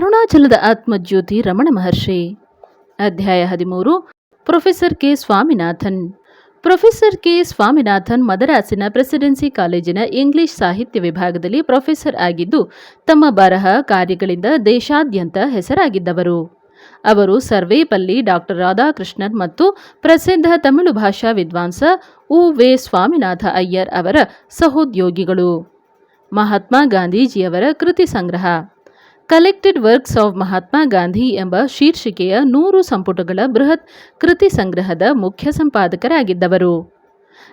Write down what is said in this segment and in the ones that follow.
ಅರುಣಾಚಲದ ಆತ್ಮಜ್ಯೋತಿ ರಮಣ ಮಹರ್ಷಿ. ಅಧ್ಯಾಯ ಹದಿಮೂರು, professor K. Swaminathan. Professor K. Swaminathan ಮದರಾಸಿನ presidency ಕಾಲೇಜಿನ ಇಂಗ್ಲಿಷ್ ಸಾಹಿತ್ಯ ವಿಭಾಗದಲ್ಲಿ ಪ್ರೊಫೆಸರ್ ಆಗಿದ್ದು, ತಮ್ಮ ಬರಹ ಕಾರ್ಯಗಳಿಂದ ದೇಶಾದ್ಯಂತ ಹೆಸರಾಗಿದ್ದವರು. ಅವರು ಸರ್ವೇಪಲ್ಲಿ ಡಾಕ್ಟರ್ ರಾಧಾಕೃಷ್ಣನ್ ಮತ್ತು ಪ್ರಸಿದ್ಧ ತಮಿಳು ಭಾಷಾ ವಿದ್ವಾಂಸ ಉ. ವೆ. ಸ್ವಾಮಿನಾಥ ಅಯ್ಯರ್ ಅವರ ಸಹೋದ್ಯೋಗಿಗಳು. ಮಹಾತ್ಮ ಗಾಂಧೀಜಿಯವರ ಕೃತಿ ಸಂಗ್ರಹ. Collected works of Mahatma Gandhi ಎಂಬ ಶೀರ್ಷಿಕೆಯ ನೂರು ಸಂಪುಟಗಳ ಬೃಹತ್ ಕೃತಿ ಸಂಗ್ರಹದ ಮುಖ್ಯ ಸಂಪಾದಕರಾಗಿದ್ದವರು.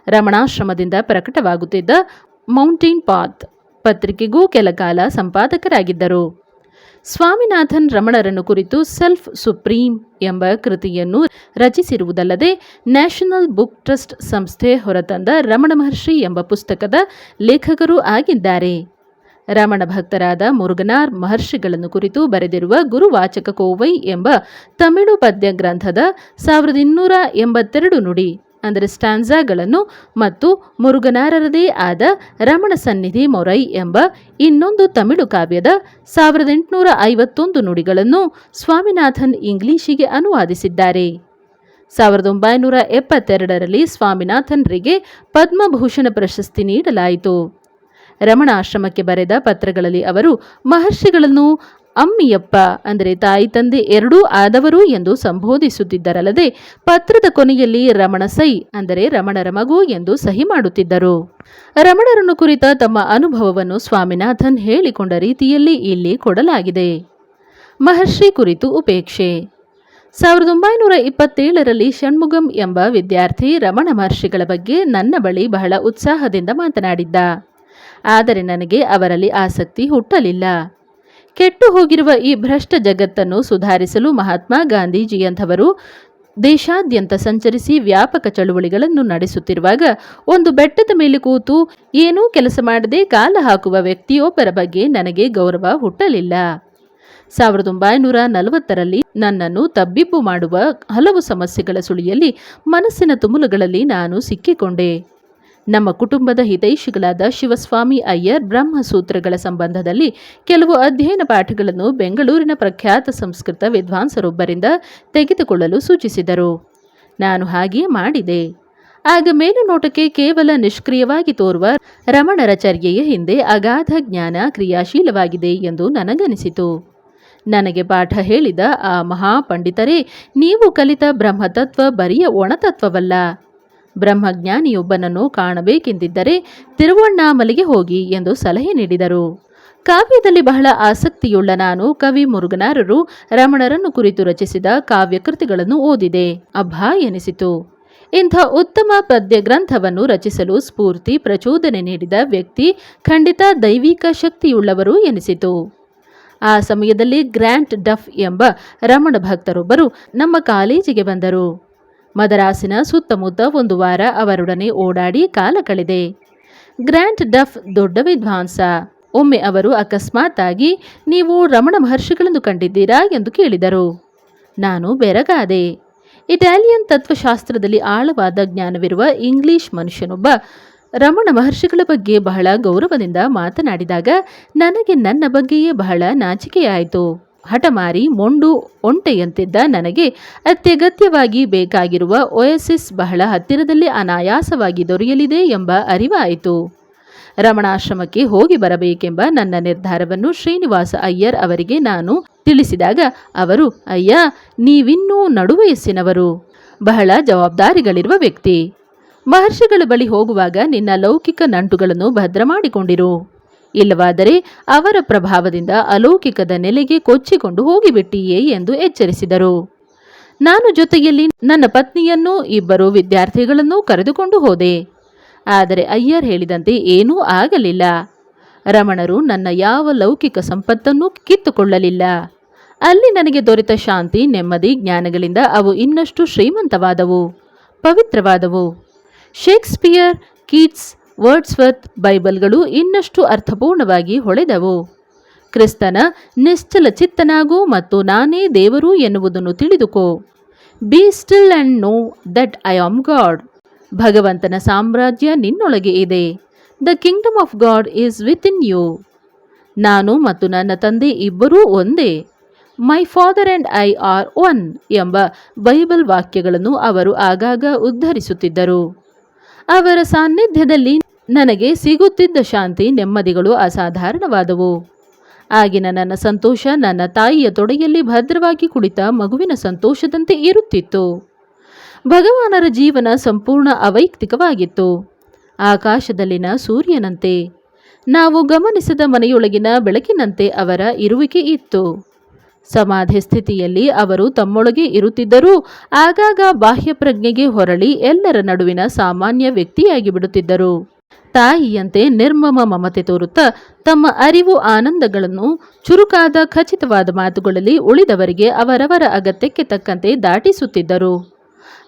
ರಮಣಾಶ್ರಮದಿಂದ ಪ್ರಕಟವಾಗುತ್ತಿದ್ದ ಮೌಂಟೇನ್ ಪಾತ್ ಪತ್ರಿಕೆಗೂ ಕೆಲಕಾಲ ಸಂಪಾದಕರಾಗಿದ್ದರು. ಸ್ವಾಮಿನಾಥನ್ ರಮಣರನ್ನು ಕುರಿತು ಸೆಲ್ಫ್ ಸುಪ್ರೀಂ ಎಂಬ ಕೃತಿಯನ್ನು ರಚಿಸಿರುವುದಲ್ಲದೆ ನ್ಯಾಷನಲ್ ಬುಕ್ ಟ್ರಸ್ಟ್ ಸಂಸ್ಥೆ ಹೊರತಂದ ರಮಣ ಮಹರ್ಷಿ ಎಂಬ ಪುಸ್ತಕದ ಲೇಖಕರೂ ಆಗಿದ್ದಾರೆ. ರಮಣ ಭಕ್ತರಾದ ಮುರುಗನಾರ್ ಮಹರ್ಷಿಗಳನ್ನು ಕುರಿತು ಬರೆದಿರುವ ಗುರುವಾಚಕ ಕೋವೈ ಎಂಬ ತಮಿಳು ಪದ್ಯ ಗ್ರಂಥದ ಸಾವಿರದ ಇನ್ನೂರ ಎಂಬತ್ತೆರಡು ನುಡಿ, ಅಂದರೆ ಸ್ಟಾನ್ಸಾಗಳನ್ನು ಮತ್ತು ಮುರುಗನಾರರದೇ ಆದ ರಮಣ ಸನ್ನಿಧಿ ಮೊರೈ ಎಂಬ ಇನ್ನೊಂದು ತಮಿಳು ಕಾವ್ಯದ ಸಾವಿರದ ಎಂಟುನೂರ ಐವತ್ತೊಂದು ನುಡಿಗಳನ್ನು ಸ್ವಾಮಿನಾಥನ್ ಇಂಗ್ಲಿಷಿಗೆ ಅನುವಾದಿಸಿದ್ದಾರೆ. ಸಾವಿರದ ಒಂಬೈನೂರ ಎಪ್ಪತ್ತೆರಡರಲ್ಲಿ ಸ್ವಾಮಿನಾಥನ್ರಿಗೆ ಪದ್ಮಭೂಷಣ ಪ್ರಶಸ್ತಿ ನೀಡಲಾಯಿತು. ರಮಣ ಆಶ್ರಮಕ್ಕೆ ಬರೆದ ಪತ್ರಗಳಲ್ಲಿ ಅವರು, ಮಹರ್ಷಿಗಳನ್ನು ಅಮ್ಮಿಯಪ್ಪ ಅಂದರೆ ತಾಯಿ ತಂದೆ ಎರಡೂ ಆದವರು ಎಂದು ಸಂಬೋಧಿಸುತ್ತಿದ್ದರಲ್ಲದೆ, ಪತ್ರದ ಕೊನೆಯಲ್ಲಿ ರಮಣ ಸೈ ಅಂದರೆ ರಮಣರ ಮಗು ಎಂದು ಸಹಿ ಮಾಡುತ್ತಿದ್ದರು. ರಮಣರನ್ನು ಕುರಿತ ತಮ್ಮ ಅನುಭವವನ್ನು ಸ್ವಾಮಿನಾಥನ್ ಹೇಳಿಕೊಂಡ ರೀತಿಯಲ್ಲಿ ಇಲ್ಲಿ ಕೊಡಲಾಗಿದೆ. ಮಹರ್ಷಿ ಕುರಿತು ಉಪೇಕ್ಷೆ. ಸಾವಿರದ ಒಂಬೈನೂರ ಇಪ್ಪತ್ತೇಳರಲ್ಲಿ ಷಣ್ಮುಗಂ ಎಂಬ ವಿದ್ಯಾರ್ಥಿ ರಮಣ ಮಹರ್ಷಿಗಳ ಬಗ್ಗೆ ನನ್ನ ಬಳಿ ಬಹಳ ಉತ್ಸಾಹದಿಂದ ಮಾತನಾಡಿದ್ದ. ಆದರೆ ನನಗೆ ಅವರಲ್ಲಿ ಆಸಕ್ತಿ ಹುಟ್ಟಲಿಲ್ಲ. ಕೆಟ್ಟು ಹೋಗಿರುವ ಈ ಭ್ರಷ್ಟ ಜಗತ್ತನ್ನು ಸುಧಾರಿಸಲು ಮಹಾತ್ಮ ಗಾಂಧೀಜಿಯಂಥವರು ದೇಶಾದ್ಯಂತ ಸಂಚರಿಸಿ ವ್ಯಾಪಕ ಚಳುವಳಿಗಳನ್ನು ನಡೆಸುತ್ತಿರುವಾಗ ಒಂದು ಬೆಟ್ಟದ ಮೇಲೆ ಕೂತು ಏನೂ ಕೆಲಸ ಮಾಡದೆ ಕಾಲ ಹಾಕುವ ವ್ಯಕ್ತಿಯೊಬ್ಬರ ಬಗ್ಗೆ ನನಗೆ ಗೌರವ ಹುಟ್ಟಲಿಲ್ಲ. ಸಾವಿರದ ಒಂಬೈನೂರ ನಲವತ್ತರಲ್ಲಿ ನನ್ನನ್ನು ತಬ್ಬಿಬ್ಬು ಮಾಡುವ ಹಲವು ಸಮಸ್ಯೆಗಳ ಸುಳಿಯಲ್ಲಿ ಮನಸ್ಸಿನ ತುಮುಲುಗಳಲ್ಲಿ ನಾನು ಸಿಕ್ಕಿಕೊಂಡೆ. ನಮ್ಮ ಕುಟುಂಬದ ಹಿತೈಷಿಗಳಾದ ಶಿವಸ್ವಾಮಿ ಅಯ್ಯರ್ ಬ್ರಹ್ಮಸೂತ್ರಗಳ ಸಂಬಂಧದಲ್ಲಿ ಕೆಲವು ಅಧ್ಯಯನ ಪಾಠಗಳನ್ನು ಬೆಂಗಳೂರಿನ ಪ್ರಖ್ಯಾತ ಸಂಸ್ಕೃತ ವಿದ್ವಾಂಸರೊಬ್ಬರಿಂದ ತೆಗೆದುಕೊಳ್ಳಲು ಸೂಚಿಸಿದರು. ನಾನು ಹಾಗೆಯೇ ಮಾಡಿದೆ. ಆಗ ಮೇಲುನೋಟಕ್ಕೆ ಕೇವಲ ನಿಷ್ಕ್ರಿಯವಾಗಿ ತೋರುವ ರಮಣರ ಚರ್ಯೆಯ ಹಿಂದೆ ಅಗಾಧ ಜ್ಞಾನ ಕ್ರಿಯಾಶೀಲವಾಗಿದೆ ಎಂದು ನನಗನಿಸಿತು. ನನಗೆ ಪಾಠ ಹೇಳಿದ ಆ ಮಹಾಪಂಡಿತರೇ, ನೀವು ಕಲಿತ ಬ್ರಹ್ಮತತ್ವ ಬರಿಯ ಒಣತತ್ವವಲ್ಲ. ಬ್ರಹ್ಮಜ್ಞಾನಿಯೊಬ್ಬನನ್ನು ಕಾಣಬೇಕೆಂದಿದ್ದರೆ ತಿರುವಣ್ಣಾಮಲೆಗೆ ಹೋಗಿ ಎಂದು ಸಲಹೆ ನೀಡಿದರು. ಕಾವ್ಯದಲ್ಲಿ ಬಹಳ ಆಸಕ್ತಿಯುಳ್ಳ ನಾನು ಕವಿ ಮುರುಗನಾರರು ರಮಣರನ್ನು ಕುರಿತು ರಚಿಸಿದ ಕಾವ್ಯಕೃತಿಗಳನ್ನು ಓದಿದೆ. ಅಬ್ಬಾ ಎನಿಸಿತು. ಇಂಥ ಉತ್ತಮ ಪದ್ಯ ಗ್ರಂಥವನ್ನು ರಚಿಸಲು ಸ್ಫೂರ್ತಿ, ಪ್ರಚೋದನೆ ನೀಡಿದ ವ್ಯಕ್ತಿ ಖಂಡಿತ ದೈವಿಕ ಶಕ್ತಿಯುಳ್ಳವರು ಎನಿಸಿತು. ಆ ಸಮಯದಲ್ಲಿ ಗ್ರ್ಯಾಂಟ್ ಡಫ್ ಎಂಬ ರಮಣ ಭಕ್ತರೊಬ್ಬರು ನಮ್ಮ ಕಾಲೇಜಿಗೆ ಬಂದರು. ಮದರಾಸಿನ ಸುತ್ತಮುತ್ತ ಒಂದು ವಾರ ಅವರೊಡನೆ ಓಡಾಡಿ ಕಾಲ ಕಳೆದೆ. ಗ್ರ್ಯಾಂಡ್ ಡಫ್ ದೊಡ್ಡ ವಿದ್ವಾಂಸ. ಒಮ್ಮೆ ಅವರು ಅಕಸ್ಮಾತ್ತಾಗಿ, ನೀವು ರಮಣ ಮಹರ್ಷಿಗಳನ್ನು ಕಂಡಿದ್ದೀರಾ? ಎಂದು ಕೇಳಿದರು. ನಾನು ಬೆರಗಾದೆ. ಇಟಾಲಿಯನ್ ತತ್ವಶಾಸ್ತ್ರದಲ್ಲಿ ಆಳವಾದ ಜ್ಞಾನವಿರುವ ಇಂಗ್ಲಿಷ್ ಮನುಷ್ಯನೊಬ್ಬ ರಮಣ ಮಹರ್ಷಿಗಳ ಬಗ್ಗೆ ಬಹಳ ಗೌರವದಿಂದ ಮಾತನಾಡಿದಾಗ, ನನಗೆ ನನ್ನ ಬಗ್ಗೆಯೇ ಬಹಳ ನಾಚಿಕೆಯಾಯಿತು. ಹಠಮಾರಿ ಮೊಂಡು ಒಂಟೆಯಂತಿದ್ದ ನನಗೆ ಅತ್ಯಗತ್ಯವಾಗಿ ಬೇಕಾಗಿರುವ ಒಯಸಿಸ್ ಬಹಳ ಹತ್ತಿರದಲ್ಲಿ ಅನಾಯಾಸವಾಗಿ ದೊರೆಯಲಿದೆ ಎಂಬ ಅರಿವಾಯಿತು. ರಮಣಾಶ್ರಮಕ್ಕೆ ಹೋಗಿ ಬರಬೇಕೆಂಬ ನನ್ನ ನಿರ್ಧಾರವನ್ನು ಶ್ರೀನಿವಾಸ ಅಯ್ಯರ್ ಅವರಿಗೆ ನಾನು ತಿಳಿಸಿದಾಗ ಅವರು, ಅಯ್ಯ, ನೀವಿನ್ನೂ ನಡುವಯಸ್ಸಿನವರು. ಬಹಳ ಜವಾಬ್ದಾರಿಗಳಿರುವ ವ್ಯಕ್ತಿ. ಮಹರ್ಷಿಗಳ ಬಳಿ ಹೋಗುವಾಗ ನಿನ್ನ ಲೌಕಿಕ ನಂಟುಗಳನ್ನು ಭದ್ರ ಮಾಡಿಕೊಂಡಿರು. ಇಲ್ಲವಾದರೆ ಅವರ ಪ್ರಭಾವದಿಂದ ಅಲೌಕಿಕದ ನೆಲೆಗೆ ಕೊಚ್ಚಿಕೊಂಡು ಹೋಗಿಬಿಟ್ಟಿಯೇ ಎಂದು ಎಚ್ಚರಿಸಿದರು. ನಾನು ಜೊತೆಯಲ್ಲಿ ನನ್ನ ಪತ್ನಿಯನ್ನೂ ಇಬ್ಬರು ವಿದ್ಯಾರ್ಥಿಗಳನ್ನು ಕರೆದುಕೊಂಡು ಹೋದೆ. ಆದರೆ ಅಯ್ಯರ್ ಹೇಳಿದಂತೆ ಏನೂ ಆಗಲಿಲ್ಲ. ರಮಣರು ನನ್ನ ಯಾವ ಲೌಕಿಕ ಸಂಪತ್ತನ್ನೂ ಕಿತ್ತುಕೊಳ್ಳಲಿಲ್ಲ. ಅಲ್ಲಿ ನನಗೆ ದೊರೆತ ಶಾಂತಿ, ನೆಮ್ಮದಿ, ಜ್ಞಾನಗಳಿಂದ ಅವು ಇನ್ನಷ್ಟು ಶ್ರೀಮಂತವಾದವು, ಪವಿತ್ರವಾದವು. ಶೇಕ್ಸ್ಪಿಯರ್, ಕೀಟ್ಸ್ ವರ್ಡ್ಸ್ವರ್ತ್ ಬೈಬಲ್ಗಳು ಇನ್ನಷ್ಟು ಅರ್ಥಪೂರ್ಣವಾಗಿ ಹೊಳೆದವು. ಕ್ರಿಸ್ತನ ನಿಶ್ಚಲ ಚಿತ್ತನಾಗು ಮತ್ತು ನಾನೇ ದೇವರು ಎನ್ನುವುದನ್ನು ತಿಳಿದುಕೋ. Be still and know that I am God ಭಗವಂತನ ಸಾಮ್ರಾಜ್ಯ ನಿನ್ನೊಳಗೆ ಇದೆ. The kingdom of God is within you ನಾನು ಮತ್ತು ನನ್ನ ತಂದೆ ಇಬ್ಬರೂ ಒಂದೇ. My father and I are one ಎಂಬ ಬೈಬಲ್ ವಾಕ್ಯಗಳನ್ನು ಅವರು ಆಗಾಗ ಉದ್ಧರಿಸುತ್ತಿದ್ದರು. ಅವರ ಸಾನ್ನಿಧ್ಯದಲ್ಲಿ ನನಗೆ ಸಿಗುತ್ತಿದ್ದ ಶಾಂತಿ ನೆಮ್ಮದಿಗಳು ಅಸಾಧಾರಣವಾದವು. ಆಗಿನ ನನ್ನ ಸಂತೋಷ ನನ್ನ ತಾಯಿಯ ತೊಡೆಯಲ್ಲಿ ಭದ್ರವಾಗಿ ಕುಳಿತ ಮಗುವಿನ ಸಂತೋಷದಂತೆ ಇರುತ್ತಿತ್ತು. ಭಗವಾನರ ಜೀವನ ಸಂಪೂರ್ಣ ಅವೈಯಕ್ತಿಕವಾಗಿತ್ತು. ಆಕಾಶದಲ್ಲಿನ ಸೂರ್ಯನಂತೆ, ನಾವು ಗಮನಿಸದ ಮನೆಯೊಳಗಿನ ಬೆಳಕಿನಂತೆ ಅವರ ಇರುವಿಕೆ ಇತ್ತು. ಸಮಾಧಿ ಸ್ಥಿತಿಯಲ್ಲಿ ಅವರು ತಮ್ಮೊಳಗೆ ಇರುತ್ತಿದ್ದರೂ ಆಗಾಗ ಬಾಹ್ಯ ಪ್ರಜ್ಞೆಗೆ ಹೊರಳಿ ಎಲ್ಲರ ನಡುವಿನ ಸಾಮಾನ್ಯ ವ್ಯಕ್ತಿಯಾಗಿ ಬಿಡುತ್ತಿದ್ದರು. ತಾಯಿಯಂತೆ ನಿರ್ಮಮ ಮಮತೆ ತೋರುತ್ತಾ ತಮ್ಮ ಅರಿವು ಆನಂದಗಳನ್ನು ಚುರುಕಾದ ಖಚಿತವಾದ ಮಾತುಗಳಲ್ಲಿ ಉಳಿದವರಿಗೆ ಅವರವರ ಅಗತ್ಯಕ್ಕೆ ತಕ್ಕಂತೆ ದಾಟಿಸುತ್ತಿದ್ದರು.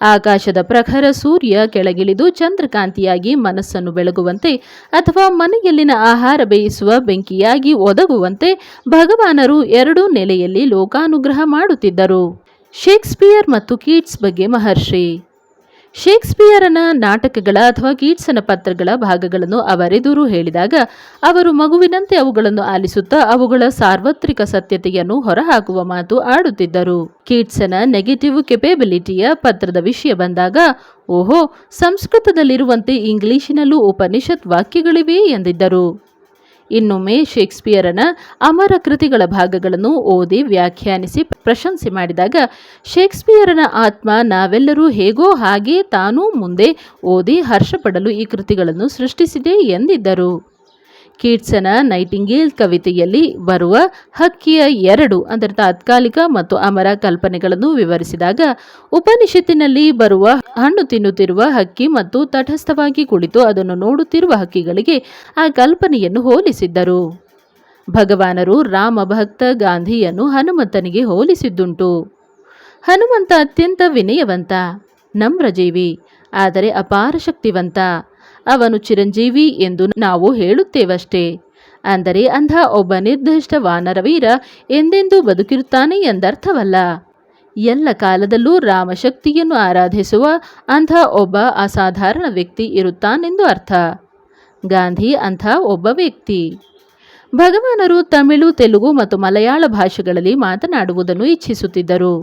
ಆಕಾಶದ ಪ್ರಖರ ಸೂರ್ಯ ಕೆಳಗಿಳಿದು ಚಂದ್ರಕಾಂತಿಯಾಗಿ ಮನಸ್ಸನ್ನು ಬೆಳಗುವಂತೆ ಅಥವಾ ಮನೆಯಲ್ಲಿನ ಆಹಾರ ಬೇಯಿಸುವ ಬೆಂಕಿಯಾಗಿ ಒದಗುವಂತೆ ಭಗವಾನರು ಎರಡೂ ನೆಲೆಯಲ್ಲಿ ಲೋಕಾನುಗ್ರಹ ಮಾಡುತ್ತಿದ್ದರು. ಶೇಕ್ಸ್ಪಿಯರ್ ಮತ್ತು ಕೀಟ್ಸ್ ಬಗ್ಗೆ ಮಹರ್ಷಿ ಶೇಕ್ಸ್ಪಿಯರನ ನಾಟಕಗಳ ಅಥವಾ ಕೀಟ್ಸನ ಪತ್ರಗಳ ಭಾಗಗಳನ್ನು ಅವರೆದುರು ಹೇಳಿದಾಗ, ಅವರು ಮಗುವಿನಂತೆ ಅವುಗಳನ್ನು ಆಲಿಸುತ್ತಾ ಅವುಗಳ ಸಾರ್ವತ್ರಿಕ ಸತ್ಯತೆಯನ್ನು ಹೊರಹಾಕುವ ಮಾತು ಆಡುತ್ತಿದ್ದರು. ಕೀಟ್ಸನ ನೆಗೆಟಿವ್ ಕೆಪೆಬಿಲಿಟಿಯ ಪತ್ರದ ವಿಷಯ ಬಂದಾಗ, ಓಹೋ, ಸಂಸ್ಕೃತದಲ್ಲಿರುವಂತೆ ಇಂಗ್ಲಿಶಿನಲ್ಲೂ ಉಪನಿಷತ್ ವಾಕ್ಯಗಳಿವೆ ಎಂದಿದ್ದರು. ಇನ್ನೊಮ್ಮೆ ಶೇಕ್ಸ್ಪಿಯರನ ಅಮರ ಕೃತಿಗಳ ಭಾಗಗಳನ್ನು ಓದಿ ವ್ಯಾಖ್ಯಾನಿಸಿ ಪ್ರಶಂಸೆ ಮಾಡಿದಾಗ, ಶೇಕ್ಸ್ಪಿಯರನ ಆತ್ಮ ನಾವೆಲ್ಲರೂ ಹೇಗೋ ಹಾಗೆ ತಾನೂ ಮುಂದೆ ಓದಿ ಹರ್ಷಪಡಲು ಈ ಕೃತಿಗಳನ್ನು ಸೃಷ್ಟಿಸಿದೆ ಎಂದಿದ್ದರು. ಕೀಟ್ಸನ ನೈಟಿಂಗೇಲ್ ಕವಿತೆಯಲ್ಲಿ ಬರುವ ಹಕ್ಕಿಯ ಎರಡು, ಅಂದರೆ ತಾತ್ಕಾಲಿಕ ಮತ್ತು ಅಮರ ಕಲ್ಪನೆಗಳನ್ನು ವಿವರಿಸಿದಾಗ, ಉಪನಿಷತ್ತಿನಲ್ಲಿ ಬರುವ ಹಣ್ಣು ತಿನ್ನುತ್ತಿರುವ ಹಕ್ಕಿ ಮತ್ತು ತಟಸ್ಥವಾಗಿ ಕುಳಿತು ಅದನ್ನು ನೋಡುತ್ತಿರುವ ಹಕ್ಕಿಗಳಿಗೆ ಆ ಕಲ್ಪನೆಯನ್ನು ಹೋಲಿಸಿದ್ದರು. ಭಗವಾನರು ರಾಮ ಭಕ್ತ ಗಾಂಧಿಯನ್ನು ಹನುಮಂತನಿಗೆ ಹೋಲಿಸಿದ್ದುಂಟು. ಹನುಮಂತ ಅತ್ಯಂತ ವಿನಯವಂತ, ನಮ್ರಜೀವಿ, ಆದರೆ ಅಪಾರ ಶಕ್ತಿವಂತ. ಅವನು ಚಿರಂಜೀವಿ ಎಂದು ನಾವು ಹೇಳುತ್ತೇವಷ್ಟೇ. ಅಂದರೆ ಅಂಧ ಒಬ್ಬ ನಿರ್ದಿಷ್ಟ ವಾನರವೀರ ಎಂದೆಂದೂ ಬದುಕಿರುತ್ತಾನೆ ಎಂದರ್ಥವಲ್ಲ. ಎಲ್ಲ ಕಾಲದಲ್ಲೂ ರಾಮಶಕ್ತಿಯನ್ನು ಆರಾಧಿಸುವ ಅಂಥ ಒಬ್ಬ ಅಸಾಧಾರಣ ವ್ಯಕ್ತಿ ಇರುತ್ತಾನೆಂದು ಅರ್ಥ. ಗಾಂಧಿ ಅಂಥ ಒಬ್ಬ ವ್ಯಕ್ತಿ. ಭಗವಾನರು ತಮಿಳು, ತೆಲುಗು ಮತ್ತು ಮಲಯಾಳ ಭಾಷೆಗಳಲ್ಲಿ ಮಾತನಾಡುವುದನ್ನು ಇಚ್ಛಿಸುತ್ತಿದ್ದರು.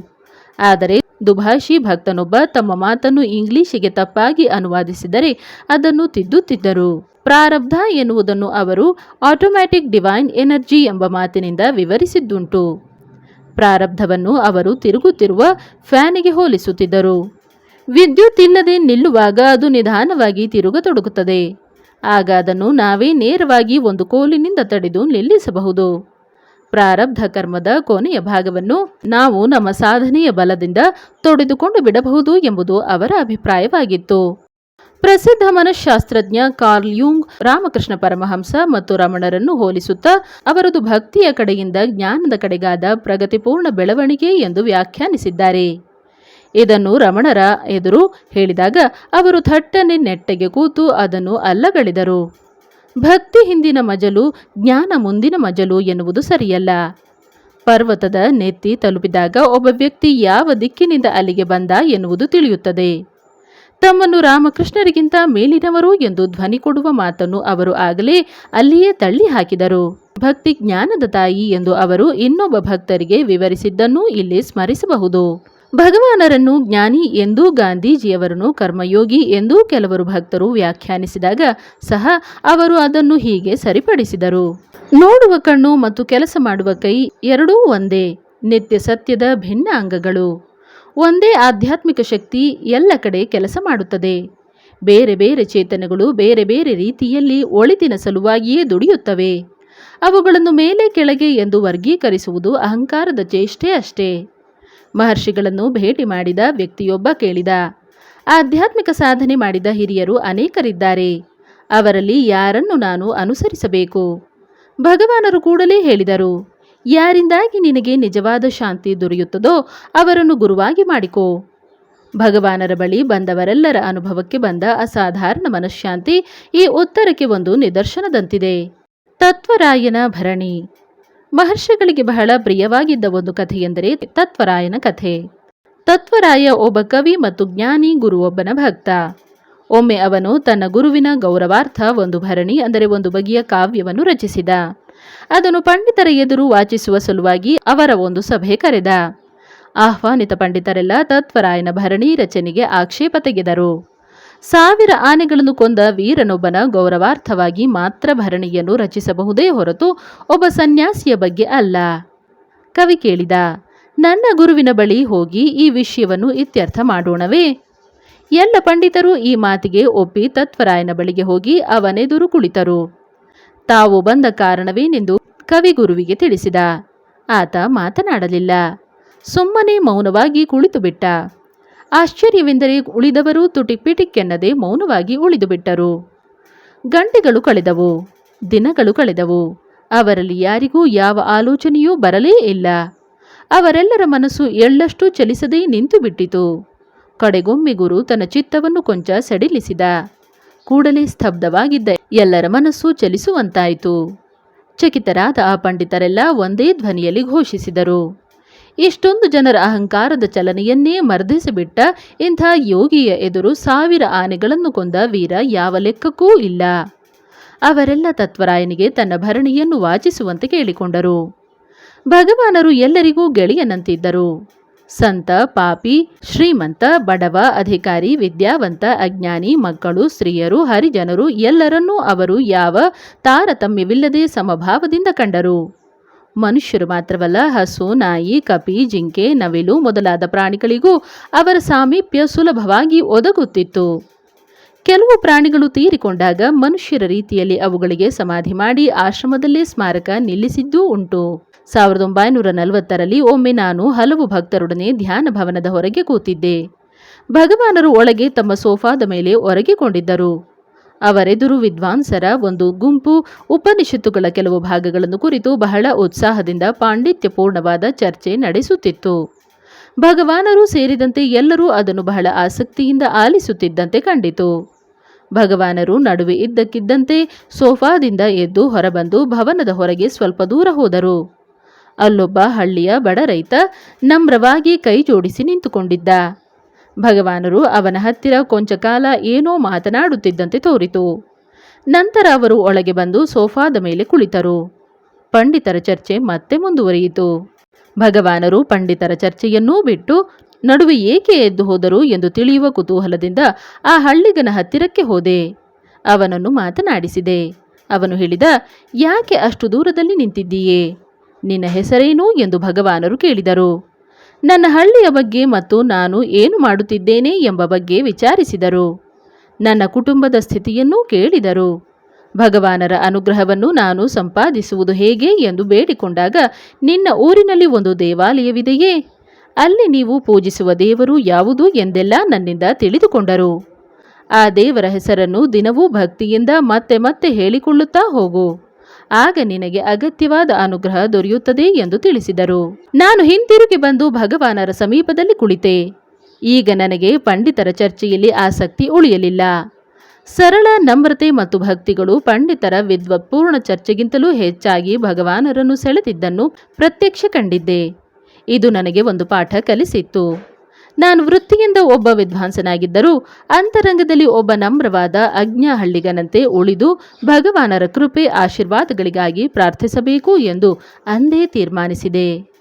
ಆದರೆ ದುಭಾಷಿ ಭಕ್ತನೊಬ್ಬ ತಮ್ಮ ಮಾತನ್ನು ಇಂಗ್ಲಿಷಿಗೆ ತಪ್ಪಾಗಿ ಅನುವಾದಿಸಿದರೆ ಅದನ್ನು ತಿದ್ದುತ್ತಿದ್ದರು. ಪ್ರಾರಬ್ಧ ಎನ್ನುವುದನ್ನು ಅವರು ಆಟೋಮ್ಯಾಟಿಕ್ ಡಿವೈನ್ ಎನರ್ಜಿ ಎಂಬ ಮಾತಿನಿಂದ ವಿವರಿಸಿದ್ದುಂಟು. ಪ್ರಾರಬ್ಧವನ್ನು ಅವರು ತಿರುಗುತ್ತಿರುವ ಫ್ಯಾನಿಗೆ ಹೋಲಿಸುತ್ತಿದ್ದರು. ವಿದ್ಯುತ್ ಇಲ್ಲದೆ ನಿಲ್ಲುವಾಗ ಅದು ನಿಧಾನವಾಗಿ ತಿರುಗತೊಡಗುತ್ತದೆ. ಆಗ ಅದನ್ನು ನಾವೇ ನೇರವಾಗಿ ಒಂದು ಕೋಲಿನಿಂದ ತಡೆದು ನಿಲ್ಲಿಸಬಹುದು. ಪ್ರಾರಬ್ಧ ಕರ್ಮದ ಕೊನೆಯ ಭಾಗವನ್ನು ನಾವು ನಮ್ಮ ಸಾಧನೆಯ ಬಲದಿಂದ ತೊಡೆದುಕೊಂಡು ಬಿಡಬಹುದು ಎಂಬುದು ಅವರ ಅಭಿಪ್ರಾಯವಾಗಿತ್ತು. ಪ್ರಸಿದ್ಧ ಮನಃಶಾಸ್ತ್ರಜ್ಞ ಕಾರ್ಲ್ ಯುಂಗ್ ರಾಮಕೃಷ್ಣ ಪರಮಹಂಸ ಮತ್ತು ರಮಣರನ್ನು ಹೋಲಿಸುತ್ತಾ, ಅವರದು ಭಕ್ತಿಯ ಕಡೆಯಿಂದ ಜ್ಞಾನದ ಕಡೆಗಾದ ಪ್ರಗತಿಪೂರ್ಣ ಬೆಳವಣಿಗೆ ಎಂದು ವ್ಯಾಖ್ಯಾನಿಸಿದ್ದಾರೆ. ಇದನ್ನು ರಮಣರ ಎದುರು ಹೇಳಿದಾಗ, ಅವರು ಥಟ್ಟನೆ ನೆಟ್ಟಗೆ ಕೂತು ಅದನ್ನು ಅಲ್ಲಗಳೆದರು. ಭಕ್ತಿ ಹಿಂದಿನ ಮಜಲು, ಜ್ಞಾನ ಮುಂದಿನ ಮಜಲು ಎನ್ನುವುದು ಸರಿಯಲ್ಲ. ಪರ್ವತದ ನೆತ್ತಿ ತಲುಪಿದಾಗ ಒಬ್ಬ ವ್ಯಕ್ತಿ ಯಾವ ದಿಕ್ಕಿನಿಂದ ಅಲ್ಲಿಗೆ ಬಂದ ಎನ್ನುವುದು ತಿಳಿಯುತ್ತದೆ. ತಮ್ಮನ್ನು ರಾಮಕೃಷ್ಣರಿಗಿಂತ ಮೇಲಿನವರು ಎಂದು ಧ್ವನಿ ಕೊಡುವ ಮಾತನ್ನು ಅವರು ಆಗಲೇ ಅಲ್ಲಿಯೇ ತಳ್ಳಿ ಹಾಕಿದರು. ಭಕ್ತಿ ಜ್ಞಾನದ ತಾಯಿ ಎಂದು ಅವರು ಇನ್ನೊಬ್ಬ ಭಕ್ತರಿಗೆ ವಿವರಿಸಿದ್ದನ್ನು ಇಲ್ಲಿ ಸ್ಮರಿಸಬಹುದು. ಭಗವಾನರನ್ನು ಜ್ಞಾನಿ ಎಂದೂ ಗಾಂಧೀಜಿಯವರನ್ನು ಕರ್ಮಯೋಗಿ ಎಂದೂ ಕೆಲವರು ಭಕ್ತರು ವ್ಯಾಖ್ಯಾನಿಸಿದಾಗ ಸಹ ಅವರು ಅದನ್ನು ಹೀಗೆ ಸರಿಪಡಿಸಿದರು. ನೋಡುವ ಕಣ್ಣು ಮತ್ತು ಕೆಲಸ ಮಾಡುವ ಕೈ ಎರಡೂ ಒಂದೇ, ನಿತ್ಯ ಸತ್ಯದ ಭಿನ್ನ ಅಂಗಗಳು. ಒಂದೇ ಆಧ್ಯಾತ್ಮಿಕ ಶಕ್ತಿ ಎಲ್ಲ ಕಡೆ ಕೆಲಸ ಮಾಡುತ್ತದೆ. ಬೇರೆ ಬೇರೆ ಚೇತನಗಳು ಬೇರೆ ಬೇರೆ ರೀತಿಯಲ್ಲಿ ಒಳಿತಿನ ಸಲುವಾಗಿಯೇ ದುಡಿಯುತ್ತವೆ. ಅವುಗಳನ್ನು ಮೇಲೆ ಕೆಳಗೆ ಎಂದು ವರ್ಗೀಕರಿಸುವುದು ಅಹಂಕಾರದ ಚೇಷ್ಟೆ ಅಷ್ಟೇ. ಮಹರ್ಷಿಗಳನ್ನು ಭೇಟಿ ಮಾಡಿದ ವ್ಯಕ್ತಿಯೊಬ್ಬ ಕೇಳಿದ. ಆಧ್ಯಾತ್ಮಿಕ ಸಾಧನೆ ಮಾಡಿದ ಹಿರಿಯರು ಅನೇಕರಿದ್ದಾರೆ. ಅವರಲ್ಲಿ ಯಾರನ್ನು ನಾನು ಅನುಸರಿಸಬೇಕು? ಭಗವಾನರು ಕೂಡಲೇ ಹೇಳಿದರು, ಯಾರಿಂದಾಗಿ ನಿನಗೆ ನಿಜವಾದ ಶಾಂತಿ ದೊರೆಯುತ್ತದೋ ಅವರನ್ನು ಗುರುವಾಗಿ ಮಾಡಿಕೋ. ಭಗವಾನರ ಬಳಿ ಬಂದವರೆಲ್ಲರ ಅನುಭವಕ್ಕೆ ಬಂದ ಅಸಾಧಾರಣ ಮನಃಶಾಂತಿ ಈ ಉತ್ತರಕ್ಕೆ ಒಂದು ನಿದರ್ಶನದಂತಿದೆ. ತತ್ವರಾಯನ ಭರಣಿ ಮಹರ್ಷಿಗಳಿಗೆ ಬಹಳ ಪ್ರಿಯವಾಗಿದ್ದ ಒಂದು ಕಥೆಯೆಂದರೆ ತತ್ವರಾಯನ ಕಥೆ. ತತ್ವರಾಯ ಒಬ್ಬ ಕವಿ ಮತ್ತು ಜ್ಞಾನಿ ಗುರುವೊಬ್ಬನ ಭಕ್ತ. ಒಮ್ಮೆ ಅವನು ತನ್ನ ಗುರುವಿನ ಗೌರವಾರ್ಥ ಒಂದು ಭರಣಿ ಅಂದರೆ ಒಂದು ಬಗೆಯ ಕಾವ್ಯವನ್ನು ರಚಿಸಿದ. ಅದನ್ನು ಪಂಡಿತರ ಎದುರು ವಾಚಿಸುವ ಸಲುವಾಗಿ ಅವರ ಒಂದು ಸಭೆ ಕರೆದ. ಆಹ್ವಾನಿತ ಪಂಡಿತರೆಲ್ಲ ತತ್ವರಾಯನ ಭರಣಿ ರಚನೆಗೆ ಆಕ್ಷೇಪ ತೆಗೆದರು. ಸಾವಿರ ಆನೆಗಳನ್ನು ಕೊಂದ ವೀರನೊಬ್ಬನ ಗೌರವಾರ್ಥವಾಗಿ ಮಾತ್ರ ಭರಣಿಯನ್ನು ರಚಿಸಬಹುದೇ ಹೊರತು ಒಬ್ಬ ಸನ್ಯಾಸಿಯ ಬಗ್ಗೆ ಅಲ್ಲ. ಕವಿ ಕೇಳಿದ, ನನ್ನ ಗುರುವಿನ ಬಳಿ ಹೋಗಿ ಈ ವಿಷಯವನ್ನು ಇತ್ಯರ್ಥ ಮಾಡೋಣವೇ? ಎಲ್ಲ ಪಂಡಿತರು ಈ ಮಾತಿಗೆ ಒಪ್ಪಿ ತತ್ವರಾಯನ ಬಳಿಗೆ ಹೋಗಿ ಅವನೆದುರು ಕುಳಿತರು. ತಾವು ಬಂದ ಕಾರಣವೇನೆಂದು ಕವಿಗುರುವಿಗೆ ತಿಳಿಸಿದ. ಆತ ಮಾತನಾಡಲಿಲ್ಲ. ಸುಮ್ಮನೆ ಮೌನವಾಗಿ ಕುಳಿತು ಬಿಟ್ಟ ಆಶ್ಚರ್ಯವೆಂದರೆ ಉಳಿದವರು ತುಟಿಪಿಟಿಕ್ಕೆನ್ನದೆ ಮೌನವಾಗಿ ಉಳಿದುಬಿಟ್ಟರು. ಗಂಟೆಗಳು ಕಳೆದವು, ದಿನಗಳು ಕಳೆದವು. ಅವರಲ್ಲಿ ಯಾರಿಗೂ ಯಾವ ಆಲೋಚನೆಯೂ ಬರಲೇ ಇಲ್ಲ. ಅವರೆಲ್ಲರ ಮನಸ್ಸು ಎಳ್ಳಷ್ಟು ಚಲಿಸದೇ ನಿಂತು ಬಿಟ್ಟಿತು ಕಡೆಗೊಮ್ಮೆ ಗುರು ತನ್ನ ಚಿತ್ತವನ್ನು ಕೊಂಚ ಸಡಿಲಿಸಿದ. ಕೂಡಲೇ ಸ್ತಬ್ಧವಾಗಿದ್ದ ಎಲ್ಲರ ಮನಸ್ಸು ಚಲಿಸುವಂತಾಯಿತು. ಚಕಿತರಾದ ಆ ಪಂಡಿತರೆಲ್ಲ ಒಂದೇ ಧ್ವನಿಯಲ್ಲಿ ಘೋಷಿಸಿದರು. ಇಷ್ಟೊಂದು ಜನರ ಅಹಂಕಾರದ ಚಲನೆಯನ್ನೇ ಮರ್ದಿಸಿಬಿಟ್ಟ ಇಂಥ ಯೋಗಿಯ ಎದುರು ಸಾವಿರ ಆನೆಗಳನ್ನು ಕೊಂದ ವೀರ ಯಾವ ಲೆಕ್ಕಕ್ಕೂ ಇಲ್ಲ. ಅವರೆಲ್ಲ ತತ್ವರಾಯನಿಗೆ ತನ್ನ ಭರಣಿಯನ್ನು ವಾಚಿಸುವಂತೆ ಕೇಳಿಕೊಂಡರು. ಭಗವಾನರು ಎಲ್ಲರಿಗೂ ಗೆಳೆಯನಂತಿದ್ದರು. ಸಂತ, ಪಾಪಿ, ಶ್ರೀಮಂತ, ಬಡವ, ಅಧಿಕಾರಿ, ವಿದ್ಯಾವಂತ, ಅಜ್ಞಾನಿ, ಮಕ್ಕಳು, ಸ್ತ್ರೀಯರು, ಹರಿಜನರು ಎಲ್ಲರನ್ನೂ ಅವರು ಯಾವ ತಾರತಮ್ಯವಿಲ್ಲದೆ ಸಮಭಾವದಿಂದ ಕಂಡರು. ಮನುಷ್ಯರು ಮಾತ್ರವಲ್ಲ, ಹಸು, ನಾಯಿ, ಕಪಿ, ಜಿಂಕೆ, ನವಿಲು ಮೊದಲಾದ ಪ್ರಾಣಿಗಳಿಗೂ ಅವರ ಸಾಮೀಪ್ಯ ಸುಲಭವಾಗಿ ಒದಗುತ್ತಿತ್ತು. ಕೆಲವು ಪ್ರಾಣಿಗಳು ತೀರಿಕೊಂಡಾಗ ಮನುಷ್ಯರ ರೀತಿಯಲ್ಲಿ ಅವುಗಳಿಗೆ ಸಮಾಧಿ ಮಾಡಿ ಆಶ್ರಮದಲ್ಲೇ ಸ್ಮಾರಕ ನಿಲ್ಲಿಸಿದ್ದೂ ಉಂಟು. ಸಾವಿರದ ಒಂಬೈನೂರ ನಲವತ್ತರಲ್ಲಿ ಒಮ್ಮೆ ನಾನು ಹಲವು ಭಕ್ತರೊಡನೆ ಧ್ಯಾನ ಭವನದ ಹೊರಗೆ ಕೂತಿದ್ದೆ. ಭಗವಾನರು ಒಳಗೆ ತಮ್ಮ ಸೋಫಾದ ಮೇಲೆ ಒರಗಿಕೊಂಡಿದ್ದರು. ಅವರೆದುರು ವಿದ್ವಾಂಸರ ಒಂದು ಗುಂಪು ಉಪನಿಷತ್ತುಗಳ ಕೆಲವು ಭಾಗಗಳನ್ನು ಕುರಿತು ಬಹಳ ಉತ್ಸಾಹದಿಂದ ಪಾಂಡಿತ್ಯಪೂರ್ಣವಾದ ಚರ್ಚೆ ನಡೆಸುತ್ತಿತ್ತು. ಭಗವಾನರು ಸೇರಿದಂತೆ ಎಲ್ಲರೂ ಅದನ್ನು ಬಹಳ ಆಸಕ್ತಿಯಿಂದ ಆಲಿಸುತ್ತಿದ್ದಂತೆ ಕಂಡಿತು. ಭಗವಾನರು ನಡುವೆ ಇದ್ದಕ್ಕಿದ್ದಂತೆ ಸೋಫಾದಿಂದ ಎದ್ದು ಹೊರಬಂದು ಭವನದ ಹೊರಗೆ ಸ್ವಲ್ಪ ದೂರ ಹೋದರು. ಅಲ್ಲೊಬ್ಬ ಹಳ್ಳಿಯ ಬಡ ರೈತ ನಮ್ರವಾಗಿ ಕೈ ಜೋಡಿಸಿ ನಿಂತುಕೊಂಡಿದ್ದ. ಭಗವಾನರು ಅವನ ಹತ್ತಿರ ಕೊಂಚ ಕಾಲ ಏನೋ ಮಾತನಾಡುತ್ತಿದ್ದಂತೆ ತೋರಿತು. ನಂತರ ಅವರು ಒಳಗೆ ಬಂದು ಸೋಫಾದ ಮೇಲೆ ಕುಳಿತರು. ಪಂಡಿತರ ಚರ್ಚೆ ಮತ್ತೆ ಮುಂದುವರಿಯಿತು. ಭಗವಾನರು ಪಂಡಿತರ ಚರ್ಚೆಯನ್ನೂ ಬಿಟ್ಟು ನಡುವೆ ಏಕೆ ಎದ್ದು ಹೋದರು ಎಂದು ತಿಳಿಯುವ ಕುತೂಹಲದಿಂದ ಆ ಹಳ್ಳಿಗನ ಹತ್ತಿರಕ್ಕೆ ಹೋದೆ. ಅವನನ್ನು ಮಾತನಾಡಿಸಿದೆ. ಅವನು ಹೇಳಿದ, ಯಾಕೆ ಅಷ್ಟು ದೂರದಲ್ಲಿ ನಿಂತಿದ್ದೀಯೇ? ನಿನ್ನ ಹೆಸರೇನು? ಎಂದು ಭಗವಾನರು ಕೇಳಿದರು. ನನ್ನ ಹಳ್ಳಿಯ ಬಗ್ಗೆ ಮತ್ತು ನಾನು ಏನು ಮಾಡುತ್ತಿದ್ದೇನೆ ಎಂಬ ಬಗ್ಗೆ ವಿಚಾರಿಸಿದರು. ನನ್ನ ಕುಟುಂಬದ ಸ್ಥಿತಿಯನ್ನೂ ಕೇಳಿದರು. ಭಗವಾನರ ಅನುಗ್ರಹವನ್ನು ನಾನು ಸಂಪಾದಿಸುವುದು ಹೇಗೆ ಎಂದು ಬೇಡಿಕೊಂಡಾಗ, ನಿನ್ನ ಊರಿನಲ್ಲಿ ಒಂದು ದೇವಾಲಯವಿದೆಯೇ? ಅಲ್ಲಿ ನೀವು ಪೂಜಿಸುವ ದೇವರು ಯಾವುದು ಎಂದೆಲ್ಲ ನನ್ನಿಂದ ತಿಳಿದುಕೊಂಡರು. ಆ ದೇವರ ಹೆಸರನ್ನು ದಿನವೂ ಭಕ್ತಿಯಿಂದ ಮತ್ತೆ ಮತ್ತೆ ಹೇಳಿಕೊಳ್ಳುತ್ತಾ ಹೋಗು. ಆಗ ನಿನಗೆ ಅಗತ್ಯವಾದ ಅನುಗ್ರಹ ದೊರೆಯುತ್ತದೆ ಎಂದು ತಿಳಿಸಿದರು. ನಾನು ಹಿಂತಿರುಗಿ ಬಂದು ಭಗವಾನರ ಸಮೀಪದಲ್ಲಿ ಕುಳಿತೆ. ಈಗ ನನಗೆ ಪಂಡಿತರ ಚರ್ಚೆಯಲ್ಲಿ ಆಸಕ್ತಿ ಉಳಿಯಲಿಲ್ಲ. ಸರಳ, ನಮ್ರತೆ ಮತ್ತು ಭಕ್ತಿಗಳು ಪಂಡಿತರ ವಿದ್ವತ್ಪೂರ್ಣ ಚರ್ಚೆಗಿಂತಲೂ ಹೆಚ್ಚಾಗಿ ಭಗವಾನರನ್ನು ಸೆಳೆದಿದ್ದನ್ನು ಪ್ರತ್ಯಕ್ಷ ಕಂಡಿದ್ದೆ. ಇದು ನನಗೆ ಒಂದು ಪಾಠ ಕಲಿಸಿತ್ತು. ನಾನು ವೃತ್ತಿಯಿಂದ ಒಬ್ಬ ವಿದ್ವಾಂಸನಾಗಿದ್ದರೂ ಅಂತರಂಗದಲ್ಲಿ ಒಬ್ಬ ನಮ್ರವಾದ ಅಜ್ಞಾಹಳ್ಳಿಗನಂತೆ ಉಳಿದು ಭಗವಾನರ ಕೃಪೆ ಆಶೀರ್ವಾದಗಳಿಗಾಗಿ ಪ್ರಾರ್ಥಿಸಬೇಕು ಎಂದು ಅಂದೇ ತೀರ್ಮಾನಿಸಿದೆ.